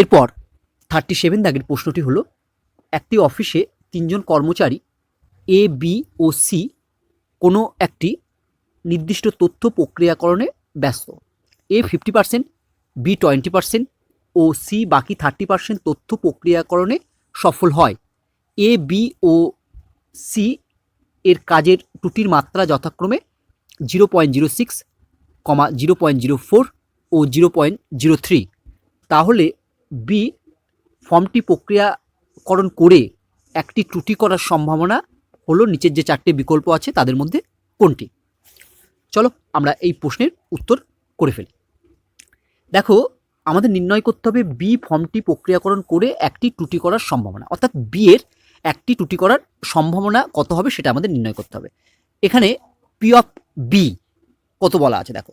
এরপর thirty seven দাগের প্রশ্নটি হলো, একটি অফিসে তিনজন কর্মচারী এ বি ও সি কোনো একটি নির্দিষ্ট তথ্য প্রক্রিয়াকরণে ব্যস্ত। A fifty percent B twenty percent O C বাকি থার্টি পার্সেন্ট তথ্য প্রক্রিয়াকরণে সফল হয়। এ বি ও সি এর কাজের ত্রুটির মাত্রা যথাক্রমে zero point zero six comma zero point zero four ও জিরো পয়েন্ট জিরো থ্রি তাহলে বি, ফর্মটি প্রক্রিয়াকরণ করে একটি ত্রুটি করার সম্ভাবনা হলো নিচের যে চারটে বিকল্প আছে তাদের মধ্যে কোনটি? চলো আমরা এই প্রশ্নের উত্তর করে ফেলি। দেখো, আমাদের নির্ণয় করতে হবে বি ফর্মটি প্রক্রিয়াকরণ করে একটি ত্রুটি করার সম্ভাবনা। অর্থাৎ বি এর একটি ত্রুটি করার সম্ভাবনা কত হবে সেটা আমাদের নির্ণয় করতে হবে। এখানে পি অফ বি কত বলা আছে দেখো।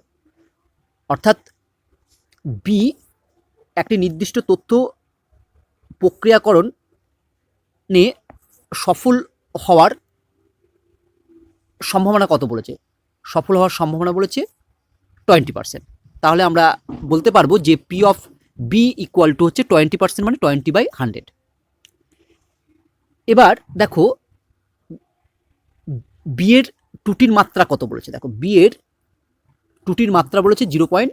অর্থাৎ বি একটি নির্দিষ্ট তথ্য প্রক্রিয়াকরণ নিয়ে সফল হওয়ার সম্ভাবনা কত বলেছে? সফল হওয়ার সম্ভাবনা বলেছে টোয়েন্টি পার্সেন্ট তাহলে আমরা বলতে পারব যে P of B equal to হচ্ছে টোয়েন্টি পার্সেন্ট মানে টোয়েন্টি বাই হান্ড্রেড এবার দেখো বিয়ের ত্রুটির মাত্রা কত বলেছে? দেখো বিয়ের ত্রুটির মাত্রা বলেছে জিরো পয়েন্ট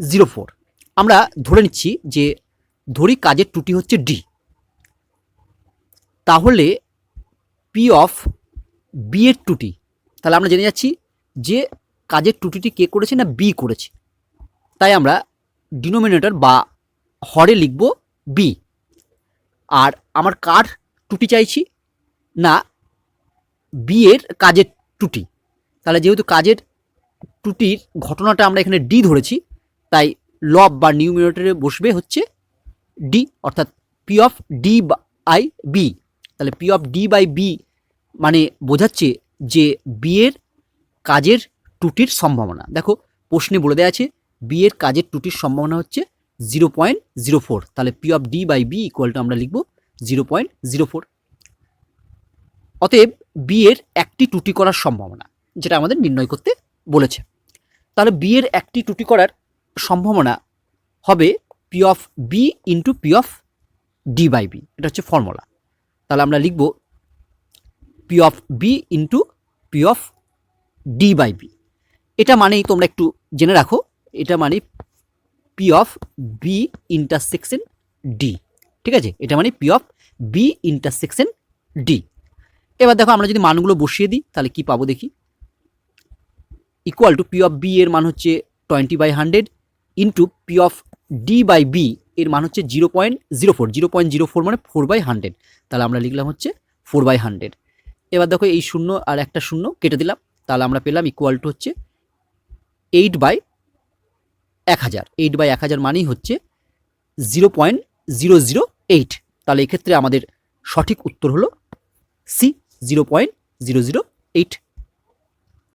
জিরো ফোর আমরা ধরে নিচ্ছি যে ধরি কাজের ত্রুটি হচ্ছে ডি তাহলে পি অফ বি এর ত্রুটি, তাহলে আমরা জেনে যাচ্ছি যে কাজের ত্রুটিটি কে করেছে না বি করেছে। তাই আমরা ডিনোমিনেটর বা হরে লিখব বি আর আমার কার ত্রুটি চাইছি না বি এর কাজের ত্রুটি। তাহলে যেহেতু কাজের ত্রুটির ঘটনাটা আমরা এখানে ডি ধরেছি, তাই লব বা নিউমিনেটরে বসবে হচ্ছে ডি অর্থাৎ P of D by B তাহলে P of D by B মানে বোঝাচ্ছে যে বিয়ের কাজের ত্রুটির সম্ভাবনা। দেখো, প্রশ্নে বলে দেওয়া আছে বিয়ের কাজের ত্রুটির সম্ভাবনা হচ্ছে জিরো পয়েন্ট জিরো ফোর তাহলে P of D by B equal to আমরা লিখব জিরো পয়েন্ট জিরো ফোর অতএব বিয়ের একটি ত্রুটি করার সম্ভাবনা, যেটা আমাদের নির্ণয় করতে বলেছে। তাহলে বিয়ের একটি ত্রুটি করার সম্ভাবনা হবে P of B into P of D by B এটা হচ্ছে ফর্মুলা তাহলে আমরা লিখব P of B into P of D by B এটা মানেই তোমরা একটু জেনে রাখো, এটা মানে P of B intersection D ঠিক আছে? এটা মানে P of B intersection D এবার দেখো আমরা যদি মানগুলো বসিয়ে দিই, তাহলে কি পাবো দেখি? Equal to P of B এর মান হচ্ছে twenty by hundred into P of D by B এর মান হচ্ছে zero point zero four zero point zero four মানে ফোর বাই হান্ড্রেড তাহলে আমরা লিখলাম হচ্ছে ফোর বাই হান্ড্রেড এবার দেখো এই শূন্য আর একটা শূন্য কেটে দিলাম, তাহলে আমরা পেলাম ইকুয়াল টু হচ্ছে এইট বাই এক হাজার। এইট বাই এক হাজার মানেই হচ্ছে zero point zero zero eight তাহলে এক্ষেত্রে আমাদের সঠিক উত্তর হলো C zero point zero zero eight